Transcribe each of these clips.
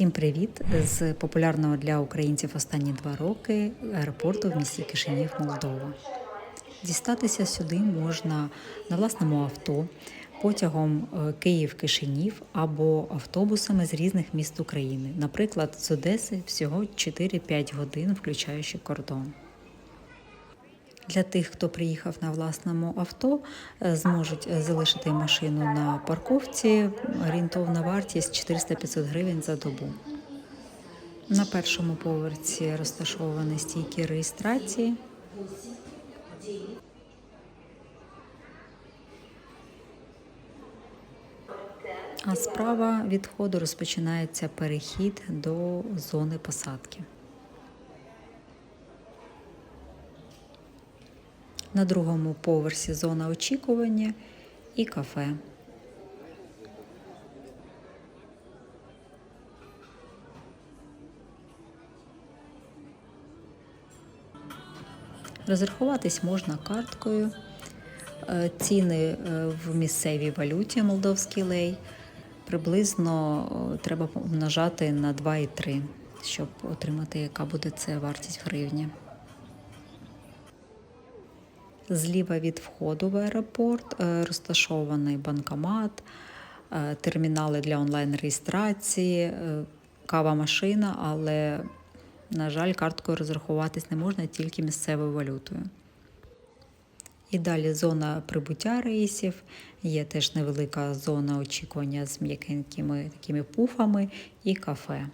Всім привіт з популярного для українців останні два роки аеропорту в місті Кишинів, Молдова. Дістатися сюди можна на власному авто, потягом е, Київ-Кишинів або автобусами з різних міст України, наприклад, з Одеси всього 4-5 годин, включаючи кордон. Для тих, хто приїхав на власному авто, е, зможуть е, залишити машину на парковці. Орієнтовна вартість 400-500 гривень за добу. На першому поверсі розташовані стійки реєстрації. А справа від входу розпочинається перехід до зони посадки. На другому поверсі зона очікування і кафе. Розрахуватись можна карткою. Е, Ціни е, в місцевій валюті молдовський лей приблизно е, треба помножати на 2,3, щоб отримати, яка буде це вартість в гривні. Зліва від входу в аеропорт е, розташований банкомат, е, термінали для онлайн-реєстрації, е, кава-машина, але, на жаль, карткою розрахуватись не можна тільки місцевою валютою. І далі зона прибуття рейсів, є теж невелика зона очікування з м'якенькими такими пуфами і кафе.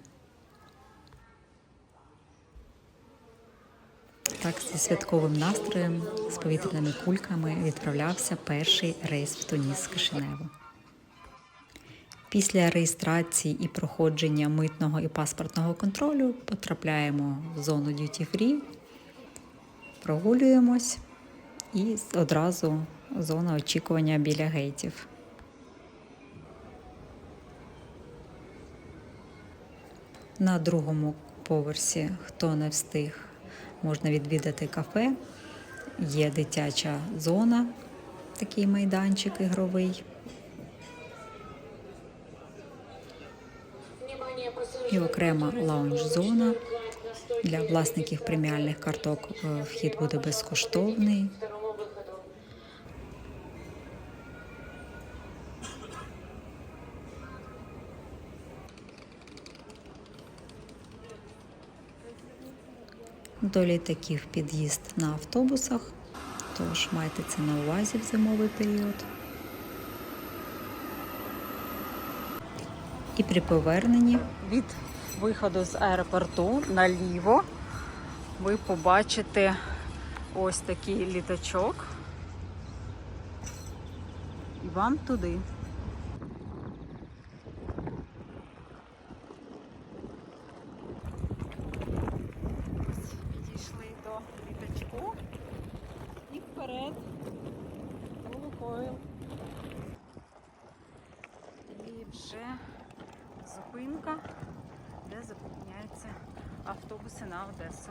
Так, зі святковим настроєм, з повітряними кульками відправлявся перший рейс в Туніс з Кишиневу. Після реєстрації і проходження митного і паспортного контролю потрапляємо в зону Duty Free, прогулюємось і одразу зона очікування біля гейтів. На другому поверсі, хто не встиг, можна відвідати кафе. Є дитяча зона, такий майданчик ігровий. І окрема лаунж-зона. Для власників преміальних карток е, вхід буде безкоштовний. До літаків під'їзд на автобусах, тож майте це на увазі в зимовий період. І при поверненні від виходу з аеропорту наліво ви побачите ось такий літачок. І вам туди. Ось Підійшли до літачку і вперед. І вже зупинка, де зупиняються автобуси на Одесу.